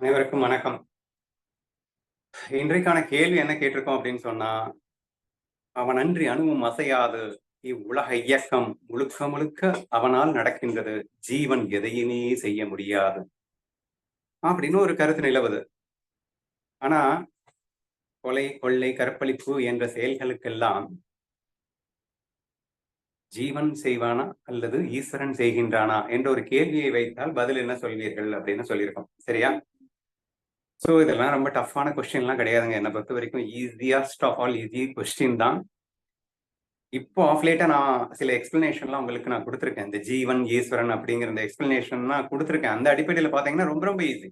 அனைவருக்கும் வணக்கம். இன்றைக்கான கேள்வி என்ன கேட்டிருக்கோம் அப்படின்னு சொன்னா அவன் அன்றி அணுவும் அசையாது. இவ்வுலக இயக்கம் முழுக்க முழுக்க அவனால் நடக்கின்றது. ஜீவன் எதையுமே செய்ய முடியாது. அப்படின்னு ஒரு கருத்து நிலவுது. ஆனா கொலை கொள்ளை கற்பழிப்பு என்ற செயல்களுக்கெல்லாம் ஜீவன் செய்வானா அல்லது ஈஸ்வரன் செய்கின்றானா என்ற ஒரு கேள்வியை வைத்தால் பதில் என்ன சொல்வீர்கள் அப்படின்னு சொல்லியிருக்கோம். சரியா? ஸோ இதெல்லாம் ரொம்ப டஃப்பான கொஸ்டின்லாம் கிடையாதுங்க. என்னை பொறுத்த வரைக்கும் easiest of all easy question தான். இப்போ ஆஃப் லேட்டா நான் சில எக்ஸ்பிளனேஷன்லாம் உங்களுக்கு நான் கொடுத்துருக்கேன். இந்த ஜீவன் ஈஸ்வரன் அப்படிங்கிற இந்த எக்ஸ்பிளனேஷன்லாம் கொடுத்துருக்கேன். அந்த அடிப்படையில் பார்த்தீங்கன்னா ரொம்ப ரொம்ப ஈஸி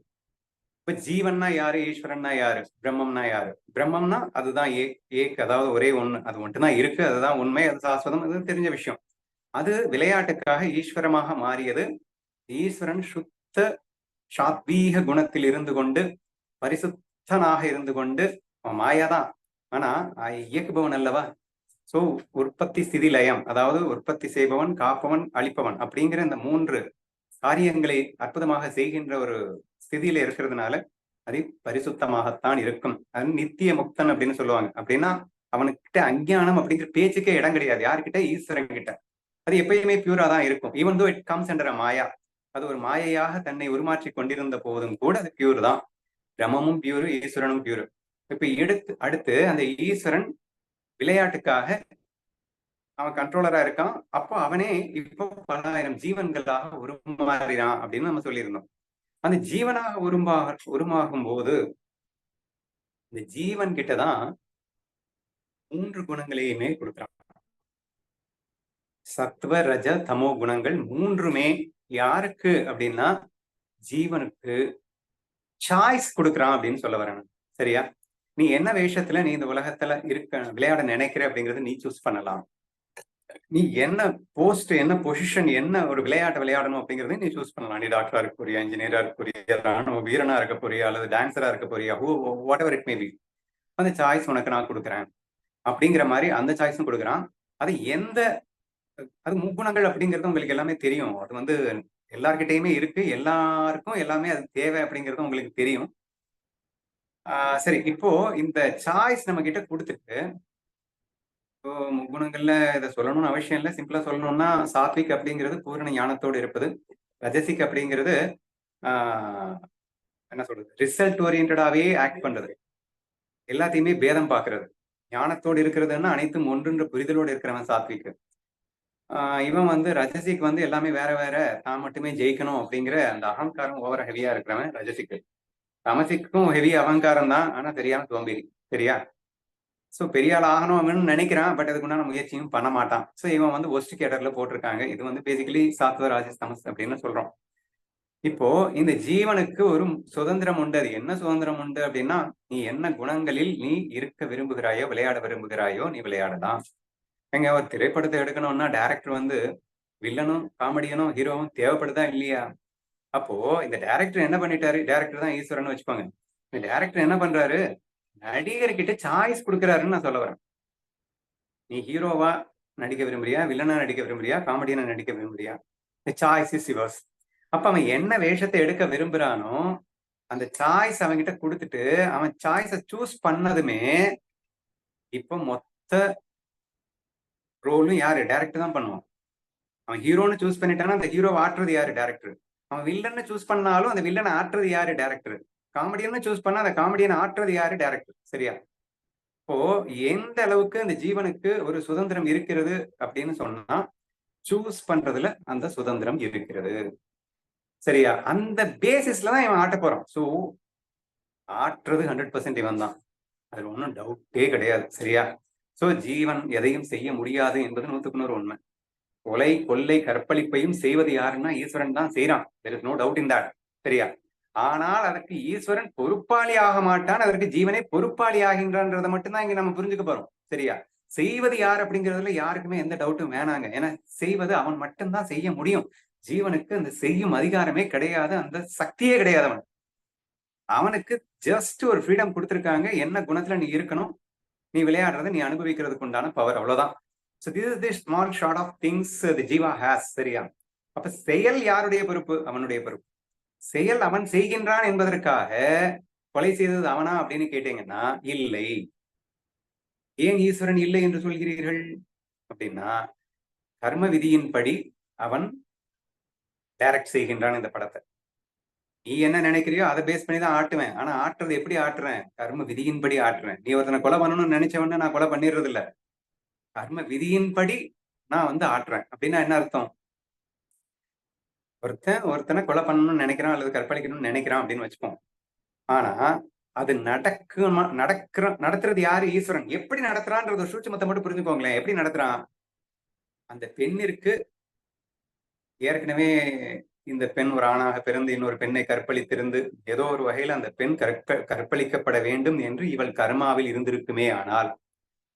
இப்போ ஜீவன்னா யாரு ஈஸ்வரன்னா யாரு பிரம்மம்னா யாரு? பிரம்மம்னா அதுதான் ஏ ஏக் அதாவது ஒரே ஒன்று அது மட்டும் தான் இருக்கு. அதுதான் உண்மை அது சாஸ்வதம் அது தெரிஞ்ச விஷயம். அது விளையாட்டுக்காக ஈஸ்வரமாக மாறியது. ஈஸ்வரன் சுத்த சாத்வீக குணத்தில் இருந்து கொண்டு பரிசுத்தனாக இருந்து கொண்டு மாயாதான். ஆனா இயக்குபவன் அல்லவா? சோ உற்பத்தி ஸ்திதி லயம் அதாவது உற்பத்தி செய்பவன் காப்பவன் அழிப்பவன் அப்படிங்கிற இந்த மூன்று காரியங்களை அற்புதமாக செய்கின்ற ஒரு ஸ்திதியில இருக்கிறதுனால அது பரிசுத்தமாகத்தான் இருக்கும். அது நித்திய முக்தன் அப்படின்னு சொல்லுவாங்க. அப்படின்னா அவனுக்கிட்ட அஞ்ஞானம் அப்படிங்கிற பேச்சுக்கே இடம் கிடையாது. யாருக்கிட்ட ஈஸ்வரன் கிட்ட. அது எப்பயுமே பியூரா தான் இருக்கும். ஈவன் தோ இட் கம்ஸ் என்ற மாயா. அது ஒரு மாயையாக தன்னை உருமாற்றி கொண்டிருந்த போதும் கூட அது பியூர் தான். பிரம்மமும் பியூரு ஈஸ்வரனும் பியூரு. இப்ப எடுத்து அடுத்து அந்த ஈஸ்வரன் விளையாட்டுக்காக அவன் கண்ட்ரோலரா இருக்கான். அப்போ அவனே இப்போ பலாயிரம் ஜீவன்களாக உருமாறினான் அப்படின்னு நம்ம சொல்லியிருந்தோம். அந்த ஜீவனாக உருமா உருமாகும் போது இந்த ஜீவன் கிட்டதான் மூன்று குணங்களையுமே கொடுக்குறான். சத்வ ரஜ தமோ குணங்கள் மூன்றுமே யாருக்கு அப்படின்னா ஜீவனுக்கு சாய்ஸ் கொடுக்குறான் அப்படின்னு சொல்ல வரேன். சரியா? நீ என்ன வேஷத்துல நீ இந்த உலகத்துல இருக்க விளையாட நினைக்கிற அப்படிங்கறத நீ சூஸ் பண்ணலாம். நீ என்ன போஸ்ட் என்ன பொசிஷன் என்ன ஒரு விளையாட்டு விளையாடணும் அப்படிங்கறத நீ சூஸ் பண்ணலாம். நீ டாக்டரா இருக்க போறியா இன்ஜினியரா இருக்க போறியா ராணுவ வீரனா இருக்க போறியா அல்லது டான்சரா இருக்க போறியா who whatever it may be அந்த சாய்ஸ் உனக்கு நான் கொடுக்குறேன். அப்படிங்கிற மாதிரி அந்த சாய்ஸும் கொடுக்குறான். அது எந்த அது முக்குணங்கள் அப்படிங்கிறது உங்களுக்கு எல்லாமே தெரியும். அது வந்து எல்லார்கிட்டயுமே இருக்கு. எல்லாருக்கும் எல்லாமே அது தேவை அப்படிங்கிறது உங்களுக்கு தெரியும். சரி. இப்போ இந்த சாய்ஸ் நம்ம கிட்ட கொடுத்துட்டு இப்போ முக்குணங்கள்ல இதை சொல்லணும்னு அவசியம் இல்லை. சிம்பிளா சொல்லணும்னா சாத்விக் அப்படிங்கிறது பூரண ஞானத்தோடு இருப்பது ரஜசிக் அப்படிங்கிறது ஆஹ் என்ன சொல்றது? ரிசல்ட் ஓரியன்டாவே ஆக்ட் பண்றது. எல்லாத்தையுமே பேதம் பாக்குறது. ஞானத்தோடு இருக்கிறதுன்னா அனைத்தும் ஒன்றுன்ற புரிதலோடு இருக்கிறவன் சாத்விக்கு. இவன் வந்து ரஜசிக்கு வந்து எல்லாமே வேற வேற தான் மட்டுமே ஜெயிக்கணும் அப்படிங்கிற அந்த அகங்காரம் ஓவர ஹெவியா இருக்கிறவன் ரஜசிக்கு. தமசிக்கும் ஹெவி அகங்காரம் தான் ஆனா சரியான சோம்பேறி சரியா சோ பெரிய ஆள் ஆகணும் அப்படின்னு நினைக்கிறான் பட் அதுக்குண்டான முயற்சியும் பண்ண மாட்டான். சோ இவன் வந்து ஒஸ்ட் கேடர்ல போட்டிருக்காங்க. இது வந்து பேசிக்கலி சாத்வ ராஜஸ் தமஸ் அப்படின்னு சொல்றோம். இப்போ இந்த ஜீவனுக்கு ஒரு சுதந்திரம் உண்டு. அது என்ன சுதந்திரம் உண்டு அப்படின்னா நீ என்ன குணங்களில் நீ இருக்க விரும்புகிறாயோ விளையாட விரும்புகிறாயோ நீ விளையாடலாம். எங்க ஒரு திரைப்படத்தை எடுக்கணும்னா டேரக்டர் வந்து வில்லனும் காமெடியனும் ஹீரோவும் தேவைப்படுதா இல்லையா? அப்போ இந்த டேரக்டர் என்ன பண்ணிட்டாரு? டேரக்டர் தான் ஈஸ்வரன் வச்சுப்பாங்க இந்த டேரக்டர் என்ன பண்றாரு? நடிகர்கிட்ட சாய்ஸ் கொடுக்குறாருன்னு நான் சொல்ல வரேன். நீ ஹீரோவா நடிக்க விரும்புறியா? வில்லனா நடிக்க விரும்புறியா? காமெடியனா நடிக்க விரும்புறியா? சாய்ஸ் இஸ் யுவர்ஸ் அப்ப அவன் என்ன வேஷத்தை எடுக்க விரும்புறானோ அந்த சாய்ஸ் அவன்கிட்ட கொடுத்துட்டு அவன் சாய்ஸை சூஸ் பண்ணதுமே இப்போ மொத்த ரோலும் யாரு? டேரக்டர் தான் பண்ணுவான். அவன் ஹீரோன்னு சூஸ் பண்ணிட்டானா அந்த ஹீரோவை ஆட்டுறது யாரு? டேரக்டர் அவன் வில்லன்னு சூஸ் பண்ணாலும் அந்த வில்லனை ஆட்டுறது யாரு? டேரக்டர் காமெடியன்னு சூஸ் பண்ணா அந்த காமெடியனை ஆட்டுறது யாரு? டேரக்டர் சரியா? இப்போ எந்த அளவுக்கு அந்த ஜீவனுக்கு ஒரு சுதந்திரம் இருக்கிறது அப்படின்னு சொன்னா சூஸ் பண்றதுல அந்த சுதந்திரம் இருக்கிறது. சரியா? அந்த பேசிஸ்ல தான் இவன் ஆட்ட போறான். ஸோ ஆட்டுறது ஹண்ட்ரட் பர்சன்ட் இவன் தான் அதுல ஒன்றும் டவுட்டே கிடையாது. சரியா? சோ ஜீவன் எதையும் செய்ய முடியாது என்பது நூத்துக்கு நூறு உண்மை. கொலை கொள்ளை கற்பழிப்பையும் செய்வது யாருன்னா ஈஸ்வரன் தான் செய்யறான் there is no doubt in that சரியா? ஆனால் அதற்கு ஈஸ்வரன் பொறுப்பாளி ஆக மாட்டான். அதற்கு ஜீவனே பொறுப்பாளி ஆகின்றான்றதை மட்டும்தான் இங்க நம்ம புரிஞ்சுக்க போறோம். சரியா? செய்வது யார் அப்படிங்கிறதுல யாருக்குமே எந்த டவுட்டும் வேணாங்க. ஏன்னா செய்வது அவன் மட்டும்தான் செய்ய முடியும். ஜீவனுக்கு அந்த செய்யும் அதிகாரமே கிடையாது. அந்த சக்தியே கிடையாது அவன் அவனுக்கு ஜஸ்ட் ஒரு ஃப்ரீடம் கொடுத்துருக்காங்க. என்ன குணத்துல நீ இருக்கணும்? நீ விளையாடுறது நீ அனுபவிக்கிறதுக்கு உண்டான பவர் அவ்வளவுதான். So this the small short of things the jiva has சரியா? அப்ப செயல் யாருடைய பொறுப்பு? அவனுடைய பொறுப்பு. செயல் அவன் செய்கின்றான் என்பதற்காக கொலை செய்தது அவனா அப்படின்னு கேட்டீங்கன்னா இல்லை. ஏன் ஈஸ்வரன் இல்லை என்று சொல்கிறீர்கள்? அப்படின்னா கர்ம விதியின்படி அவன் டைரக்ட் செய்கின்றான் இந்த படத்தை. நீ என்ன நினைக்கிறியோ அதை பேஸ் பண்ணி தான் ஆட்டுவேன். ஆனா ஆட்டுறது எப்படி ஆட்டுறேன்? கர்ம விதியின்படி ஆட்டுறேன். நீ ஒருத்தனை கொலை பண்ணணும்னு நினைச்சவன நான் கொலை பண்ணிடுறது இல்ல கர்ம விதியின்படி நான் வந்து ஆட்டுறேன். அப்படின்னா என்ன அர்த்தம்? ஒருத்தன் ஒருத்தனை கொலை பண்ணணும்னு நினைக்கிறான் அல்லது கற்பழிக்கணும்னு நினைக்கிறான் அப்படின்னு வச்சுப்போம். ஆனா அது நடக்குமா நடக்கிற நடத்துறது யாரு? ஈஸ்வரன். எப்படி நடத்துறான்ற ஒரு சூட்சமத்தை மட்டும் புரிஞ்சுக்கோங்களேன். எப்படி நடத்துறான்? அந்த பெண்ணிற்கு ஏற்கனவே இந்த பெண் ஒரு ஆணாக பிறந்து இன்னொரு பெண்ணை கற்பழித்திருந்து ஏதோ ஒரு வகையில் அந்த பெண் கற்ப கற்பழிக்கப்பட வேண்டும் என்று இவள் கர்மாவில் இருந்திருக்குமே ஆனால்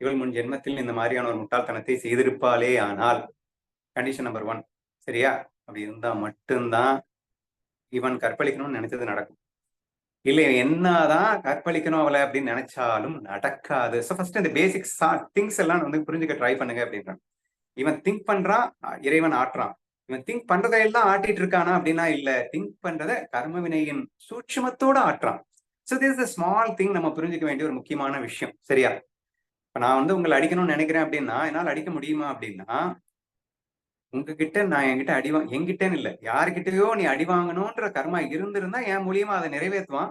இவள் முன் ஜென்மத்தில் இந்த மாதிரியான ஒரு முட்டாள்தனத்தை செய்திருப்பாளே ஆனால் கண்டிஷன் நம்பர் ஒன் சரியா? அப்படி இருந்தா மட்டும்தான் இவன் கற்பழிக்கணும்னு நினைச்சது நடக்கும். இல்லை என்னதான் கற்பழிக்கணும் அவளை அப்படின்னு நினைச்சாலும் நடக்காது. ஸோ ஃபர்ஸ்ட் இந்த பேசிக் திங்ஸ் எல்லாம் வந்து புரிஞ்சுக்க ட்ரை பண்ணுங்க அப்படின்றான். இவன் திங்க் பண்றான் இறைவன் ஆட்டுறான் இவன் திங்க் பண்றதையெல்லாம் ஆட்டிட்டு இருக்கானா அப்படின்னா இல்ல. திங்க் பண்றத கர்ம வினையின் சூட்சமத்தோட ஆட்டுறான். ஸோ திஸ் ஸ்மால் திங் நம்ம புரிஞ்சுக்க வேண்டிய ஒரு முக்கியமான விஷயம். சரியா? இப்ப நான் வந்து உங்களை அடிக்கணும்னு நினைக்கிறேன் அப்படின்னா என்னால் அடிக்க முடியுமா அப்படின்னா உங்ககிட்ட நான் என்கிட்ட அடி என்கிட்டன்னு இல்லை. யாருக்கிட்டயோ நீ அடி வாங்கணும்ன்ற கர்மா இருந்திருந்தா என் மூலியமா அதை நிறைவேற்றுவான்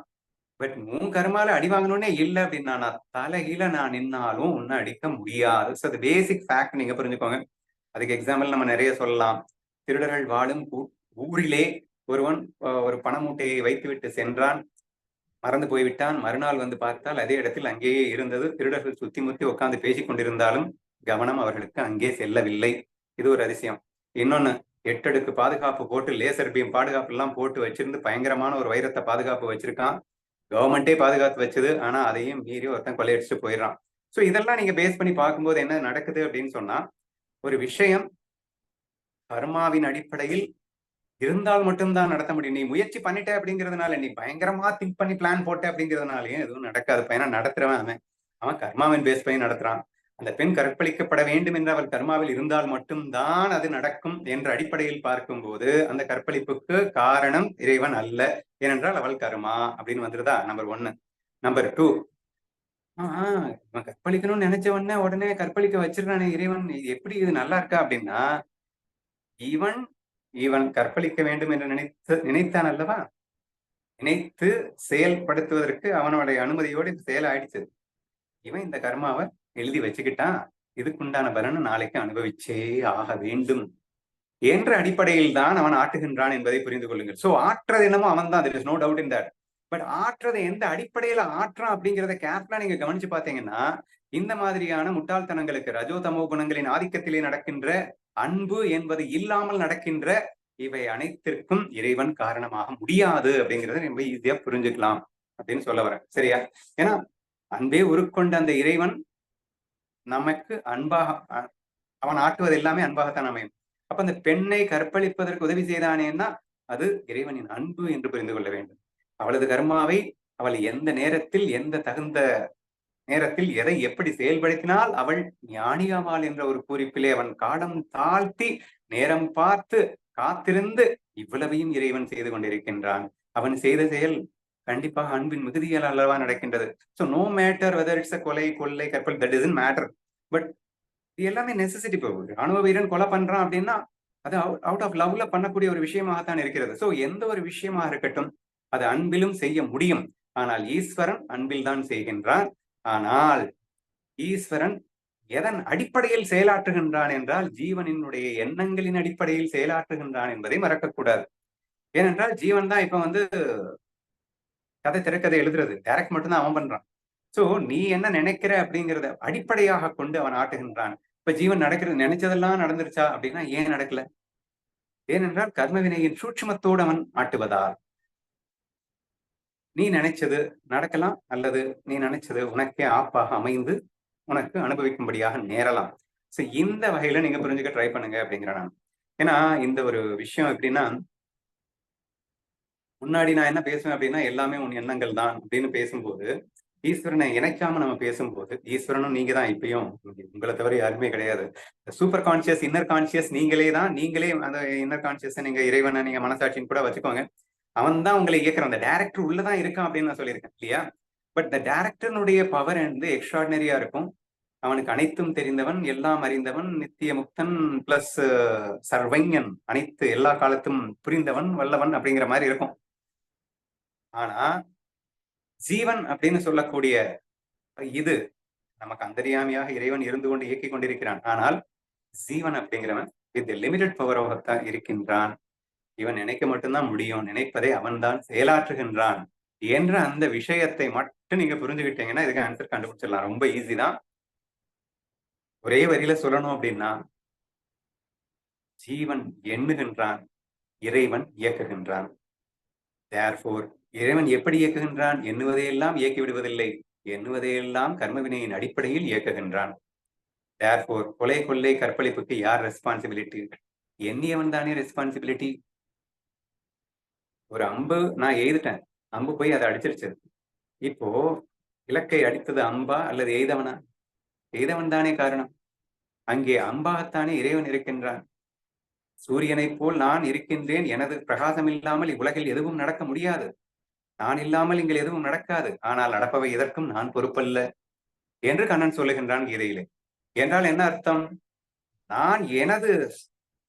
பட் உன் கர்மால அடி வாங்கணும்னே இல்லை அப்படின்னா நான் தலைகீழ நான் நின்னாலும் உன்னை அடிக்க முடியாது. ஸோ அது பேசிக் ஃபேக்ட் நீங்க புரிஞ்சுக்கோங்க. அதுக்கு எக்ஸாம்பிள் நம்ம நிறைய சொல்லலாம். திருடர்கள் வாழும் ஊரிலே ஒருவன் ஒரு பணமூட்டையை வைத்துவிட்டு சென்றான். மறந்து போய்விட்டான். மறுநாள் வந்து பார்த்தால் அதே இடத்தில் அங்கேயே இருந்தது. திருடர்கள் சுத்தி முத்தி உட்கார்ந்து பேசிக் கொண்டிருந்தாலும் கவனம் அவர்களுக்கு அங்கே செல்லவில்லை. இது ஒரு அதிசயம். இன்னொன்னு எட்டடுக்கு பாதுகாப்பு போட்டு லேசர் பீம் பாதுகாப்பு எல்லாம் போட்டு வச்சிருந்து பயங்கரமான ஒரு வைரத்தை பாதுகாப்பு வச்சிருக்கான். கவர்மெண்டே பாதுகாத்து வச்சது. ஆனா அதையும் மீறி ஒருத்தன் கொள்ளையடிச்சுட்டு போயிடுறான். ஸோ இதெல்லாம் நீங்க பேஸ் பண்ணி பார்க்கும்போது என்ன நடக்குது அப்படின்னு சொன்னா ஒரு விஷயம் கர்மாவின் அடிப்படையில் இருந்தால் மட்டும்தான் நடத்த முடியும். நீ முயற்சி பண்ணிட்ட அப்படிங்கிறதுனால நீ பயங்கரமா திங்க் பண்ணி பிளான் போட்ட அப்படிங்கிறதுனாலயும் எதுவும் நடக்காது. பையனா நடத்துறவன் அவன். அவன் கர்மாவின் பேஸ் பண்ணி நடத்துறான். அந்த பெண் கற்பழிக்கப்பட வேண்டும் என்று அவள் கர்மாவில் இருந்தால் மட்டும்தான் அது நடக்கும் என்ற அடிப்படையில் பார்க்கும்போது அந்த கற்பழிப்புக்கு காரணம் இறைவன் அல்ல. ஏனென்றால் அவள் கர்மா அப்படின்னு வந்துருதா? நம்பர் ஒன்னு நம்பர் டூ ஆஹ் இவன் கற்பழிக்கணும்னு நினைச்ச உடனே உடனே கற்பழிக்க வச்சிருக்கானே இறைவன். எப்படி இது நல்லா இருக்கா அப்படின்னா இவன் இவன் கற்பழிக்க வேண்டும் என்று நினைத்து நினைத்தான் அல்லவா? நினைத்து செயல்படுத்துவதற்கு அவனுடைய அனுமதியோடு செயல் ஆயிடுச்சு. இவன் இந்த கர்மாவை எழுதி வச்சுக்கிட்டான். இதுக்குண்டான பலனை நாளைக்கு அனுபவிச்சே ஆக வேண்டும் என்ற அடிப்படையில் தான் அவன் ஆட்டுகின்றான் என்பதை புரிந்து கொள்ளுங்கள். சோ ஆற்றது என்னமோ அவன் தான் no doubt in that but ஆற்றதை எந்த அடிப்படையில ஆற்றான் அப்படிங்கிறத கேர்ஃபுல்லா நீங்க கவனிச்சு பாத்தீங்கன்னா இந்த மாதிரியான முட்டாள்தனங்களுக்கு ரஜோ தமோ குணங்களின் ஆதிக்கத்திலே நடக்கின்ற அன்பு என்பது இல்லாமல் நடக்கின்ற இவை அனைத்திற்கும் இறைவன் காரணமாக முடியாது அப்படிங்கிறத நம்ம ஈஸியா புரிஞ்சுக்கலாம் அப்படின்னு சொல்ல வரேன். சரியா? ஏன்னா அன்பே உருக்கொண்ட அந்த இறைவன் நமக்கு அன்பாக அவன் ஆட்டுவது எல்லாமே அன்பாகத்தான் அமையும். அப்ப அந்த பெண்ணை கற்பழிப்பதற்கு உதவி செய்தானேன்னா அது இறைவனின் அன்பு என்று புரிந்து கொள்ள வேண்டும். அவளது கர்மாவை அவள் எந்த நேரத்தில் எந்த தகுந்த நேரத்தில் எதை எப்படி செயல்படுத்தினால் அவள் ஞானியாவாள் என்ற ஒரு குறிப்பிலே அவன் காலம் தாழ்த்தி நேரம் பார்த்து காத்திருந்து இவ்வளவையும் இறைவன் செய்து கொண்டிருக்கின்றான். அவன் செய்த செயல் கண்டிப்பாக அன்பின் மிகுதியால் அல்லவா நடக்கின்றது. So no matter whether it's a கொலை கொள்ளை கற்பல் தட் இஸ் மேட்டர் பட் இது எல்லாமே நெசசிட்டி இப்போ ராணுவ வீரன் கொலை பண்றான் அப்படின்னா அது அவுட் ஆஃப் லவ்ல பண்ணக்கூடிய ஒரு விஷயமாகத்தான் இருக்கிறது. ஸோ எந்த ஒரு விஷயமாக இருக்கட்டும் அது அன்பிலும் செய்ய முடியும். ஆனால் ஈஸ்வரன் அன்பில் தான் செய்கின்றான். ஆனால் ஈஸ்வரன் எதன் அடிப்படையில் செயலாற்றுகின்றான் என்றால் ஜீவனினுடைய எண்ணங்களின் அடிப்படையில் செயலாற்றுகின்றான் என்பதை மறக்கக்கூடாது. ஏனென்றால் ஜீவன் தான் இப்ப வந்து கதை திரைக்கதை எழுதுறது. டைரக்ட் மட்டும்தான் அவன் பண்றான். சோ நீ என்ன நினைக்கிற அப்படிங்கிறத அடிப்படையாக கொண்டு அவன் ஆட்டுகின்றான். இப்ப ஜீவன் நடக்கிறது நினைச்சதெல்லாம் நடந்துருச்சா அப்படின்னா ஏன் நடக்கல? ஏனென்றால் கர்மவினையின் சூட்சமத்தோடு அவன் ஆட்டுவதால். நீ நினைச்சது நடக்கலாம் அல்லது நீ நினைச்சது உனக்கே ஆப்பாக அமைந்து உனக்கு அனுபவிக்கும்படியாக நேரலாம். ஸோ இந்த வகையில நீங்க புரிஞ்சுக்க ட்ரை பண்ணுங்க அப்படிங்கிற நான். ஏன்னா இந்த ஒரு விஷயம் எப்படின்னா முன்னாடி நான் என்ன பேசுவேன் அப்படின்னா எல்லாமே உன் எண்ணங்கள் தான் அப்படின்னு பேசும்போது ஈஸ்வரனை இணைக்காம நம்ம பேசும்போது ஈஸ்வரனும் நீங்க தான் இப்பயும். உங்களை தவிர யாருமே கிடையாது. சூப்பர் கான்சியஸ் இன்னர் கான்சியஸ் நீங்களே தான் நீங்களே அந்த இன்னர் கான்சியஸ் நீங்க இறைவனை நீங்க மனசாட்சின்னு கூட வச்சுக்கோங்க. அவன் தான் உங்களை இயக்குறான். அந்த டேரக்டர் உள்ளதான் இருக்கான் அப்படின்னு நான் சொல்லியிருக்கேன் இல்லையா? பட் இந்த டேரக்டர்னுடைய பவர் வந்து எக்ஸ்ட்ராடினரியா இருக்கும். அவனுக்கு அனைத்தும் தெரிந்தவன் எல்லாம் அறிந்தவன் நித்திய முக்தன் பிளஸ் uh, சர்வைஞன் அனைத்து எல்லா காலத்தும் புரிந்தவன் வல்லவன் அப்படிங்கிற மாதிரி இருக்கும். ஆனா ஜீவன் அப்படின்னு சொல்லக்கூடிய இது நமக்கு அந்தரியாமையாக இறைவன் இருந்து கொண்டு இயக்கி கொண்டிருக்கிறான். ஆனால் ஜீவன் அப்படிங்கிறவன் வித் லிமிடெட் பவராகத்தான் இருக்கின்றான். இவன் நினைக்க மட்டும்தான் முடியும். நினைப்பதை அவன்தான் செயலாற்றுகின்றான் என்ற அந்த விஷயத்தை மட்டும் நீங்க புரிஞ்சுக்கிட்டீங்கன்னா இதுக்கு ஆன்சர் கண்டுபிடிச்சிடலாம். ரொம்ப ஈஸி தான். ஒரே வரியில சொல்லணும் அப்படின்னா ஜீவன் எண்ணுகின்றான் இறைவன் இயக்குகின்றான். தேர்ஃபோர் இறைவன் எப்படி இயக்குகின்றான்? எண்ணுவதையெல்லாம் இயக்கி விடுவதில்லை. எண்ணுவதையெல்லாம் கர்மவினையின் அடிப்படையில் இயக்குகின்றான். தேர்ஃபோர் கொலை கொள்ளை கற்பழிப்புக்கு யார் ரெஸ்பான்சிபிலிட்டி எண்ணியவன் தானே ரெஸ்பான்சிபிலிட்டி ஒரு அம்பு நான் எய்துட்டேன். அம்பு போய் அதை அடிச்சிருச்சு. இப்போ இலக்கை அடித்தது அம்பா அல்லது எய்தவனா? எய்தவன் தானே காரணம். அங்கே அம்பாகத்தானே இறைவன் இருக்கின்றான். சூரியனைப் போல் நான் இருக்கின்றேன். எனது பிரகாசம் இல்லாமல் இவ்வுலகில் எதுவும் நடக்க முடியாது. நான் இல்லாமல் இங்கே எதுவும் நடக்காது. ஆனால் நடப்பவை எதற்கும் நான் பொறுப்பல்ல. என்று கண்ணன் சொல்லுகின்றான் கீதையிலே. என்றால் என்ன அர்த்தம்? நான் எனது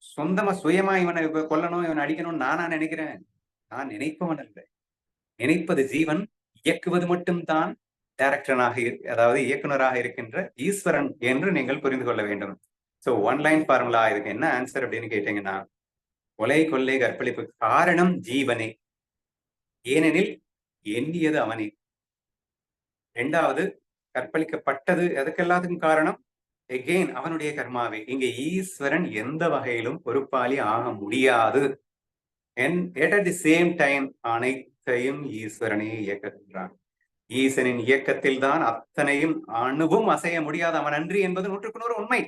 சொந்தமா சுயமா இவனை கொல்லணும் இவனை அடிக்கணும்னு நானா நினைக்கிறேன்? நான் நினைப்பவன் அல்ல. நினைப்பது ஜீவன் இயக்குவது மட்டும்தான் டைரக்டராக அதாவது இயக்குனராக இருக்கின்ற ஈஸ்வரன் என்று நீங்கள் புரிந்து கொள்ள வேண்டும். ஸோ ஒன் லைன் ஃபார்முலா இதுக்கு என்ன ஆன்சர் அப்படின்னு கேட்டீங்கன்னா கொலை கொள்ளை கற்பழிப்பு காரணம் ஜீவனே. ஏனெனில் எண்ணியது அவனே. இரண்டாவது கற்பழிக்கப்பட்டது எதுக்கு எல்லாத்துக்கும் காரணம்? எகெயின் அவனுடைய கர்மாவே. இங்க ஈஸ்வரன் எந்த வகையிலும் பொறுப்பாளி ஆக முடியாது. அட் தி சேம் டைம் அனைத்தையும் ஈஸ்வரனே இயக்குகின்றான். ஈசனின் இயக்கத்தில் தான் அத்தனையும் அணுவும் அசைய முடியாத. அவன் நன்றி என்பது நூற்றுக்கு நூறு உண்மை.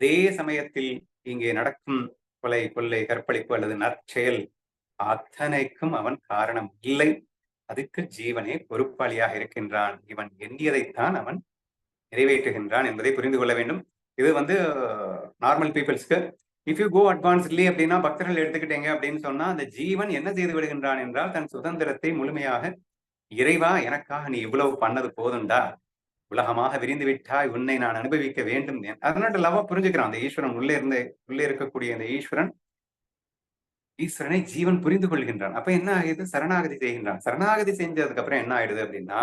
அதே சமயத்தில் இங்கே நடக்கும் கொலை கொள்ளை கற்பழிப்பு அல்லது நற்செயல் அத்தனைக்கும் அவன் காரணம் இல்லை. அதுக்கு ஜீவனே பொறுப்பாளியாக இருக்கின்றான். இவன் எண்ணியதைத்தான் அவன் நிறைவேற்றுகின்றான் என்பதை புரிந்து கொள்ள வேண்டும். இது வந்து uh, நார்மல் பீப்புள்ஸ்க்கு இஃப் யூ கோ அட்வான்ஸ்ட்லி அப்படின்னா பக்தர்கள் எடுத்துக்கிட்டீங்க அப்படின்னு சொன்னா அந்த ஜீவன் என்ன செய்து விடுகின்றான் என்றால் தன் சுதந்திரத்தை முழுமையாக இறைவா எனக்காக நீ இவ்வளவு பண்ணது போதும்டா உலகமாக விரிந்து விட்டாய் உன்னை நான் அனுபவிக்க வேண்டும். அதனால லவ்வா புரிஞ்சுக்கிறான். அந்த ஈஸ்வரன் உள்ளே இருந்த உள்ளே இருக்கக்கூடிய அந்த ஈஸ்வரன் ஈஸ்வரனை ஜீவன் புரிந்து கொள்கின்றான். அப்ப என்ன ஆகுது? சரணாகதி செய்கின்றான். சரணாகதி செஞ்சதுக்கு அப்புறம் என்ன ஆயிடுது அப்படின்னா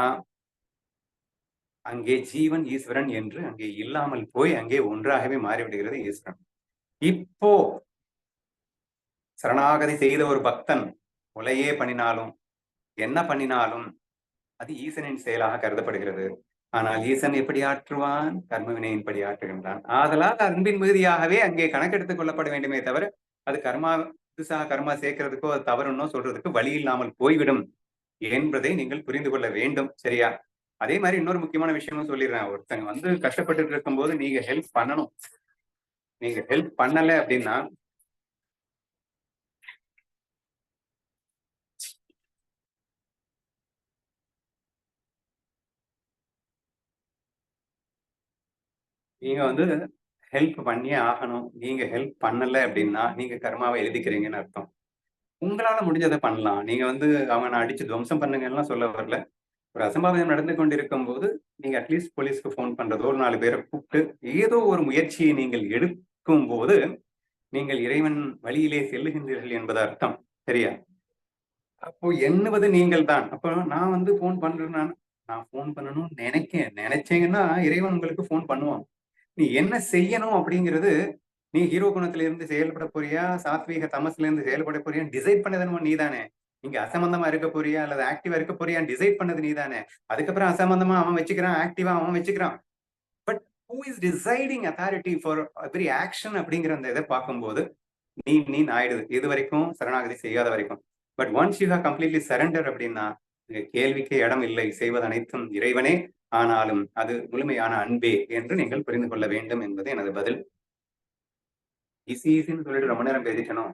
அங்கே ஜீவன் ஈஸ்வரன் என்று அங்கே இல்லாமல் போய் அங்கே ஒன்றாகவே மாறிவிடுகிறது ஈஸ்வரன். இப்போ சரணாகதி செய்த ஒரு பக்தன் கொலையே பண்ணினாலும் என்ன பண்ணினாலும் அது ஈசனின் செயலாக கருதப்படுகிறது. ஆனால் ஈசன் எப்படி ஆற்றுவான்? கர்மவினையின்படி ஆற்றுகின்றான். ஆதலால் அன்பின் மிகுதியாகவே அங்கே கணக்கெடுத்துக் கொள்ளப்பட வேண்டுமே தவிர அது கர்மா புதுசாக கர்மா சேர்க்கறதுக்கோ அது தவறுன்னோ சொல்றதுக்கு வழி இல்லாமல் போய்விடும் என்பதை நீங்கள் புரிந்து கொள்ள வேண்டும். சரியா? அதே மாதிரி இன்னொரு முக்கியமான விஷயமும் சொல்லிடுறேன். ஒருத்தங்க வந்து கஷ்டப்பட்டு இருக்கும்போது நீங்க ஹெல்ப் பண்ணணும். நீங்க ஹெல்ப் பண்ணல அப்படின்னா நீங்க வந்து ஹெல்ப் பண்ணியே ஆகணும். நீங்க ஹெல்ப் பண்ணல அப்படின்னா நீங்க கர்மாவை எழுதிக்கிறீங்கன்னு அர்த்தம். உங்களால முடிஞ்சதை பண்ணலாம். நீங்க வந்து அவனை அடிச்சு துவம்சம் பண்ணுங்கலாம் சொல்ல வரல. ஒரு அசம்பாவிதம் நடந்து கொண்டிருக்கும் போது நீங்க அட்லீஸ்ட் போலீஸ்க்கு ஃபோன் பண்றதோ ஒரு நாலு பேரை கூப்பிட்டு ஏதோ ஒரு முயற்சியை நீங்கள் இருக்கும் போது நீங்கள் இறைவன் வழியிலே செல்லுகின்றீர்கள் என்பது அர்த்தம். சரியா? அப்போ எண்ணுவது நீங்கள் தான். அப்போ நான் வந்து போன் பண்றேன் நான். போன் பண்ணணும்னு நினைக்கேன். நினைச்சீங்கன்னா இறைவன் உங்களுக்கு போன் பண்ணுவான். நீ என்ன செய்யணும் அப்படிங்கிறது நீ ஹீரோ குணத்துல இருந்து செயல்பட போறியா? சாத்வீக தமசுல இருந்து செயல்பட போறியா? டிசைட் பண்ணது நீ தானே நீங்க அசம்பந்தமா இருக்க போறியா? அல்லது ஆக்டிவா இருக்க போறியா டிசைட் பண்ணது நீ தானே அதுக்கப்புறம் அசம்பந்தமா அவன் வச்சுக்கிறான் ஆக்டிவா அவன் வச்சுக்கிறான். Who is deciding authority for every action அப்படிங்கிற அந்த இதை பார்க்கும்போது நீ நீ ஆயிடுது இது வரைக்கும் சரணாகதி செய்யாத வரைக்கும். But once you have completely surrender அப்படின்னா கேள்விக்கே இடம் இல்லை. செய்வது அனைத்தும் இறைவனே. ஆனாலும் அது முழுமையான அன்பே என்று நீங்கள் புரிந்து கொள்ள வேண்டும் என்பது எனது பதில். ஈஸி ஈஸின்னு சொல்லிட்டு ரொம்ப நேரம் பேசிட்டனும்